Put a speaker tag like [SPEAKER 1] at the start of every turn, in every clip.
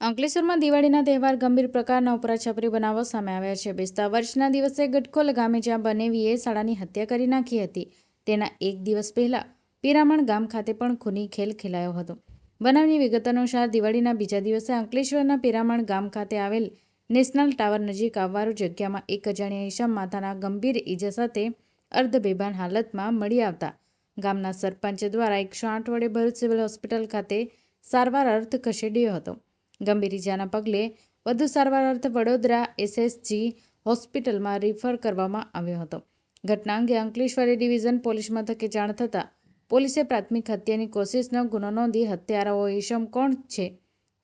[SPEAKER 1] અંકલેશ્વરમાં દિવાળીના તહેવાર ગંભીર પ્રકારના ઉપરાછપરી બનાવો સામે આવ્યા છે. બેસતા વર્ષના દિવસે ગટકોલ ગામે જ્યાં બનેવીએ શાળાની હત્યા કરી નાખી હતી, તેના એક દિવસ પહેલા પિરામણ ગામ ખાતે પણ ખૂની ખેલ ખેલાયો હતો. બનાવની વિગત અનુસાર દિવાળીના બીજા દિવસે અંકલેશ્વરના પિરામણ ગામ ખાતે આવેલ નેશનલ ટાવર નજીક આવવારૂ જગ્યામાં એક અજાણ્યા ઈસમ માથાના ગંભીર ઈજા સાથે અર્ધબેભાન હાલતમાં મળી આવતા ગામના સરપંચ દ્વારા એકસો આઠ વડે ભરૂચ સિવિલ હોસ્પિટલ ખાતે સારવાર અર્થ ખસેડ્યો હતો. ગંભીર ઇજાના પગલે વધુ સારવાર અર્થે વડોદરા એસએસજી હોસ્પિટલમાં રિફર કરવામાં આવ્યો હતો. ઘટના અંગે અંકલેશ્વરી ડિવિઝન પોલીસ મથકે જાણ થતાં પોલીસે પ્રાથમિક હત્યાની કોશિશનો, ગુનો નોંધી હત્યારાઓ ઈશમ કોણ છે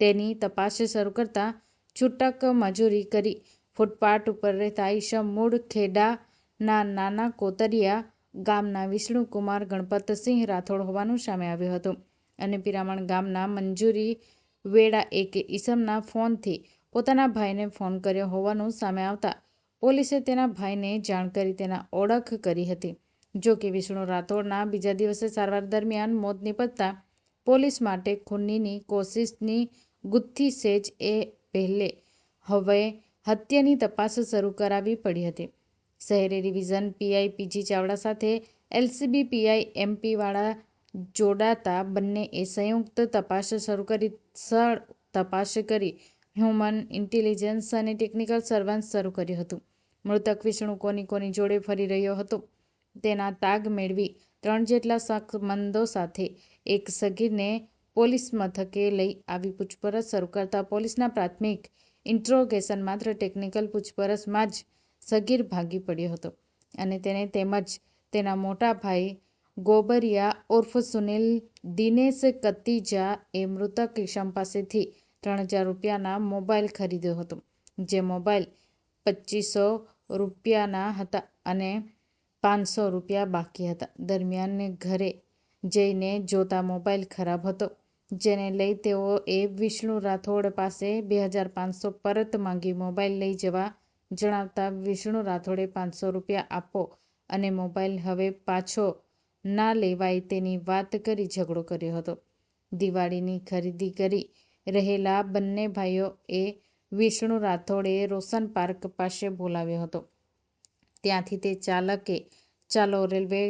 [SPEAKER 1] તેની તપાસ શરૂ કરતા છૂટક મજૂરી કરી ફૂટપાથ ઉપર રહેતા ઈશમ મૂળ ખેડાના નાના કોતરિયા ગામના વિષ્ણુકુમાર ગણપતસિંહ રાઠોડ હોવાનું સામે આવ્યું હતું અને પિરામણ ગામના મંજૂરી વેડા એક ઈસમના ફોનથી પોતાના ભાઈને ફોન કર્યો હોવાનું સામે આવતા પોલીસે તેના ભાઈને જાણ કરી તેના ઓળખ કરી હતી. જો કે વિષ્ણુ રાઠોડના બીજા દિવસે સારવાર દરમિયાન મોત નીપજતા પોલીસ માટે ખૂનીની કોશિશની ગુથ્થી સેજ એ પહેલે હવે હત્યાની તપાસ શરૂ કરાવી પડી હતી. શહેરી ડિવિઝન પીઆઈ પીજી ચાવડા સાથે એલસીબી પીઆઈ એમપી વાળા જોડાતા બંનેએ સંયુક્ત તપાસ શરૂ કરી સળ તપાસ કરી, હ્યુમન ઇન્ટેલિજન્સ અને ટેકનિકલ સર્વેલન્સ શરૂ કર્યું હતું. મૃતક વિષ્ણુ કોની કોની જોડે ફરી રહ્યો હતો? તેના તાગ મેળવી ત્રણ જેટલા શકમંદો સાથે એક સગીરને પોલીસ મથકે લઈ આવી પૂછપરછ શરૂ કરતા પોલીસના પ્રાથમિક ઇન્ટ્રોગેશન માત્ર ટેકનિકલ પૂછપરછમાં જ સગીર ભાગી પડ્યો હતો અને તેને તેમજ તેના મોટા ભાઈ ગોબરિયા ઉર્ફ સુનિલ દિનેશ કતીજા એ મૃતક ઈસમ પાસેથી ત્રણ હજાર રૂપિયાના મોબાઈલ ખરીદ્યો હતો, જે મોબાઈલ પચીસો રૂપિયાના હતા અને પાંચસો રૂપિયા બાકી હતા. દરમિયાન ઘરે જઈને જોતા મોબાઈલ ખરાબ હતો, જેને લઈ તેઓએ વિષ્ણુ રાઠોડ પાસે બે હજાર પાંચસો પરત માંગી મોબાઈલ લઈ જવા જણાવતા વિષ્ણુ રાઠોડે પાંચસો રૂપિયા આપો અને મોબાઈલ હવે પાછો ના લેવાય તેની વાત કરી ઝઘડો કર્યો હતો. દિવાળીની ખરીદી કરી રહેલા બંને ભાઈઓએ વિષ્ણુ રાઠોડે રોશન પાર્ક પાસે બોલાવ્યો હતો. ત્યાંથી તે ચાલકે ચાલો રેલવે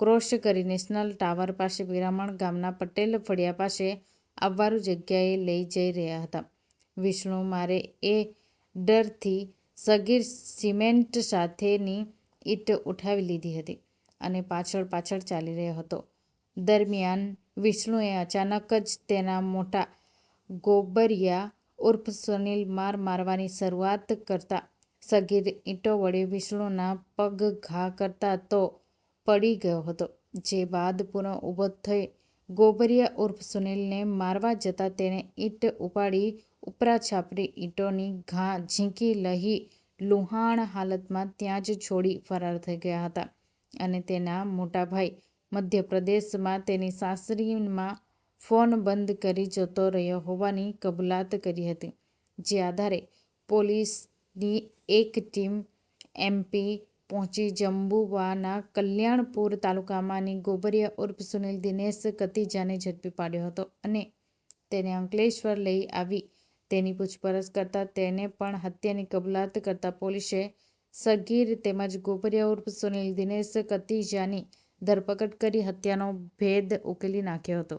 [SPEAKER 1] ક્રોસ કરી નેશનલ ટાવર પાસે વિરામણ ગામના પટેલ ફળિયા પાસે આવવાનું જગ્યાએ લઈ જઈ રહ્યા હતા. વિષ્ણુ મારે એ ડરથી સગીર સિમેન્ટ સાથેની ઈંટ ઉઠાવી લીધી હતી. અને પાછળ પાછળ ચાલી રહ્યો હતો. દરમિયાન વિષ્ણુએ અચાનક જ તેના મોટા ગોબરિયા ઉર્ફ સુનિલ માર મારવાની શરૂઆત કરતા સગીર ઈંટો વડે વિષ્ણુના પગ ઘા કરતા તો પડી ગયો હતો. જે બાદ પુનઃ ઊભો થઈ ગોબરિયા ઉર્ફ સુનિલને મારવા જતાં તેણે ઈંટ ઉપાડી ઉપરા છાપરી ઈંટોની ઘા ઝીંકી લહી લુહાણ હાલતમાં ત્યાં જ છોડી ફરાર થઈ ગયા હતા. અને તેના મોટા ભાઈ મધ્યપ્રદેશમાં તેની સાસરીમાં ફોન બંધ કરી જતો રહ્યો હોવાની કબૂલાત કરી હતી, જે આધારે પોલીસની એક ટીમ એમપી પહોંચી જંબુવાના કલ્યાણપુર તાલુકામાંની ગોબરિયા ઉર્ફ સુનિલ દિનેશ કતીજાને ઝડપી પાડ્યો હતો અને તેને અંકલેશ્વર લઈ આવી. તેની પૂછપરછ કરતા તેને પણ હત્યાની કબૂલાત કરતા પોલીસે સગીર તેમજ ગોપરિયા ઉર્ફ સુનિલ દિનેશ કતીજાની ધરપકડ કરી હત્યાનો ભેદ ઉકેલી નાખ્યો હતો.